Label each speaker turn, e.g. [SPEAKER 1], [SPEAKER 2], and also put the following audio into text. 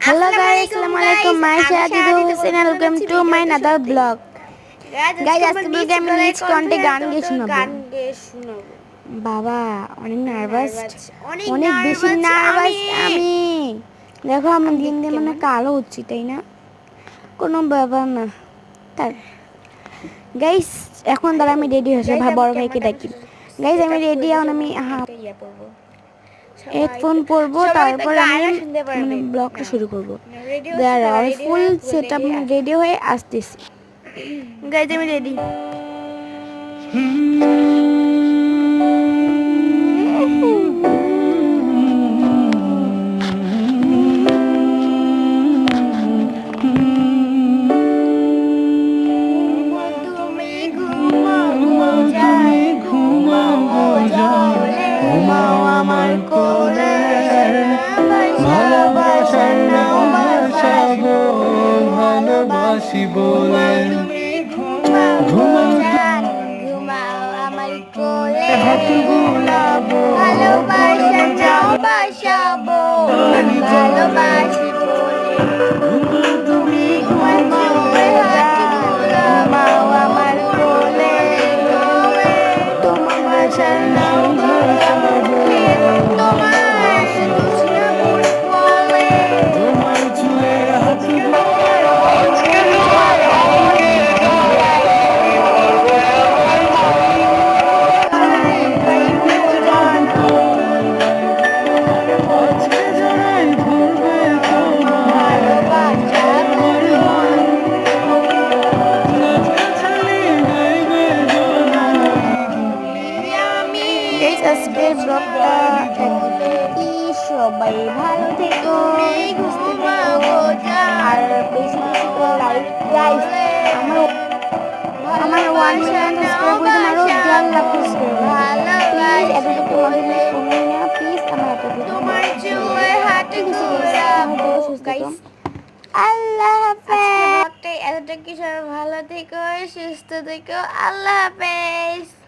[SPEAKER 1] Hello guys আসসালামু আলাইকুম my Shahidu Hossain welcome to my another vlog Guys, আজকে ব্লগে আমি নিজ কণ্ঠে গান গেয়ে শোনাবো।
[SPEAKER 2] গান গেয়ে শোনাবো
[SPEAKER 1] বাবা অনেক নার্ভাস
[SPEAKER 2] অনেক
[SPEAKER 1] বেশি নার্ভাস
[SPEAKER 2] আমি।
[SPEAKER 1] দেখো আমি দিন দিন মানে কালো হচ্ছি তাই না কোনো ব্যাপার না তার গাইস এখন দ্বারা আমি রেডি হয়েছে ভাই বড় ভাইকে ডাকি গাইস আমি রেডি এখন আমি হ্যাঁ হেডফোন পরবো তারপর আমি
[SPEAKER 2] গানও শুনতে পারবে।
[SPEAKER 1] মানে ব্লগটা শুরু করব। দাঁড়াও ফুল সেট আপ রেডি হয়ে আসতেছি। গাইজ আমি রেডি
[SPEAKER 3] ভালোবাসি বলে
[SPEAKER 2] ঘুমাও ঘুমাও আমার কোলে।
[SPEAKER 3] গুলাবো
[SPEAKER 2] ভালোবাসার নাও বাসাবো। ভালোবাসি বলে।
[SPEAKER 1] ব্লগটা সবাই ভালো থেকো। থেকো আর বেশি বেশি করে লাইক আমার আমার ওয়ান মিলিয়ন আরও দেড় লাখ আল্লাহ হাফেজ।
[SPEAKER 2] এতটা কি সবাই ভালো থেকো সুস্থ থেকো। আল্লাহ হাফেজ।